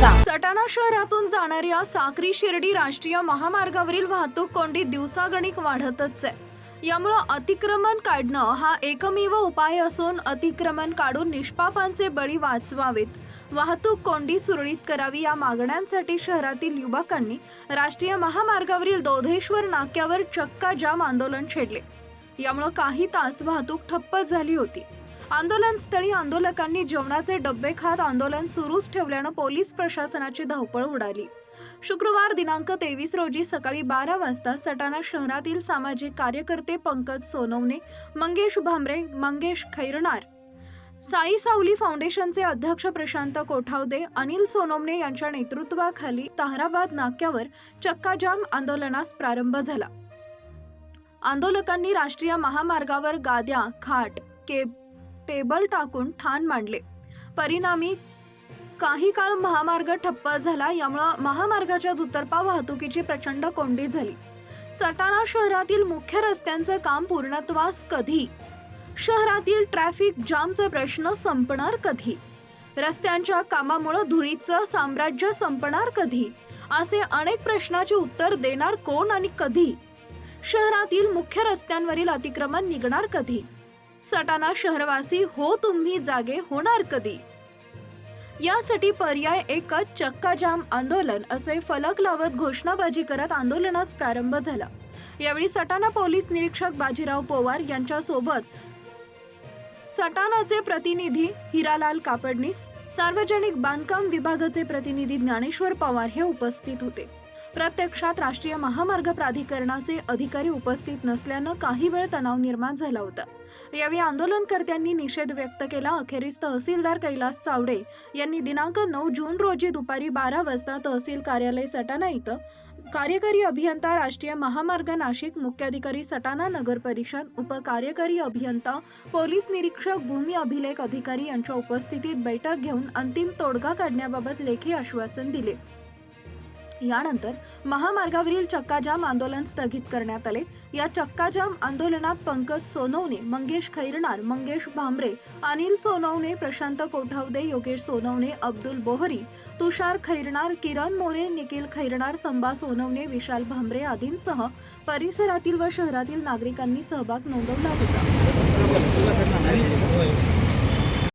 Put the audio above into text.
सटाणा शहरातून जाणाऱ्या साक्री शिर्डी राष्ट्रीय महामार्गावरील वाहतूक कोंडी दिवसागणिक वाढतच आहे. यामुळं अतिक्रमण काढणं हा एकमेव उपाय असून अतिक्रमण काढून निष्पापांचे बळी वाचवावेत. वाहतूक कोंडी सुरळीत करावी या मागण्यांसाठी शहरातील युवकांनी राष्ट्रीय महामार्गावरील दोधेश्वर नाक्यावर चक्का जाम आंदोलन छेडले. यामुळं काही तास वाहतूक ठप्प झाली होती. आंदोलनस्थळी आंदोलकांनी जेवणाचे डब्बे खात आंदोलन सुरूच ठेवल्यानं पोलीस प्रशासनाची धावपळ उडाली. शुक्रवार दिनांक तेवीस रोजी सकाळी बारा वाजता सटाणा शहरातील सामाजिक कार्यकर्ते पंकज सोनवणे मंगेश भांबरे मंगेश खैरणार साई सावली फाउंडेशनचे अध्यक्ष प्रशांत कोठावदे अनिल सोनोमने यांच्या नेतृत्वाखाली ताहराबाद नाक्यावर चक्काजाम आंदोलनास प्रारंभ झाला. आंदोलकांनी राष्ट्रीय महामार्गावर गाद्या खाट केब टेबल टाकून ठाण मांडले. परिणामी काही काळ महामार्ग ठप्प झाला यामुळं महामार्गाच्या दुतर्फा वाहतुकीची प्रचंड कोंडी झाली. सटाणा शहरातील मुख्य रस्त्यांचं काम पूर्णत्वास कधी? शहरातील ट्रॅफिक जामचा प्रश्न संपणार कधी? रस्त्यांच्या कामामुळे धुळीचं साम्राज्य संपणार कधी? असे अनेक प्रश्नाचे उत्तर देणार कोण आणि कधी? शहरातील मुख्य रस्त्यांवरील अतिक्रमण निघणार कधी? सटाणा शहरवासी हो तुम्ही जागे होणार कधी? यासाठी पर्याय एकच चक्काजाम आंदोलन असे फलक लावत घोषणाबाजी करत आंदोलनास प्रारंभ झाला. यावेळी सटाणा पोलीस निरीक्षक बाजीराव पोवार यांच्यासोबत सटाणाचे प्रतिनिधी हिरालाल कापडनीस सार्वजनिक बांधकाम विभागाचे प्रतिनिधी ज्ञानेश्वर पवार हे उपस्थित होते. प्रत्यक्षात राष्ट्रीय महामार्ग प्राधिकरणाचे अधिकारी उपस्थित नसल्यानं काही वेळ तणाव निर्माण झाला होता. यावेळी आंदोलनकर्त्यांनी निषेध व्यक्त केला. अखेरीस तहसीलदार कैलास चावडे यांनी दिनांक नऊ जून रोजी दुपारी बारा वाजता तहसील कार्यालय सटाणा इथं कार्यकारी अभियंता राष्ट्रीय महामार्ग नाशिक मुख्याधिकारी सटाणा नगर परिषद उपकार्यकारी अभियंता पोलीस निरीक्षक भूमी अभिलेख अधिकारी यांच्या उपस्थितीत बैठक घेऊन अंतिम तोडगा काढण्याबाबत लेखी आश्वासन दिले. यानंतर महामार्गावरील चक्काजाम आंदोलन स्थगित करण्यात आले. या चक्काजाम आंदोलनात पंकज सोनवणे मंगेश खैरनार मंगेश भांबरे अनिल सोनवणे प्रशांत कोठावदे योगेश सोनवणे अब्दुल बोहरी तुषार खैरनार किरण मोरे निखिल खैरनार संबा सोनवणे विशाल भांबरे आदींसह परिसरातील व शहरातील नागरिकांनी सहभाग नोंदवला होता.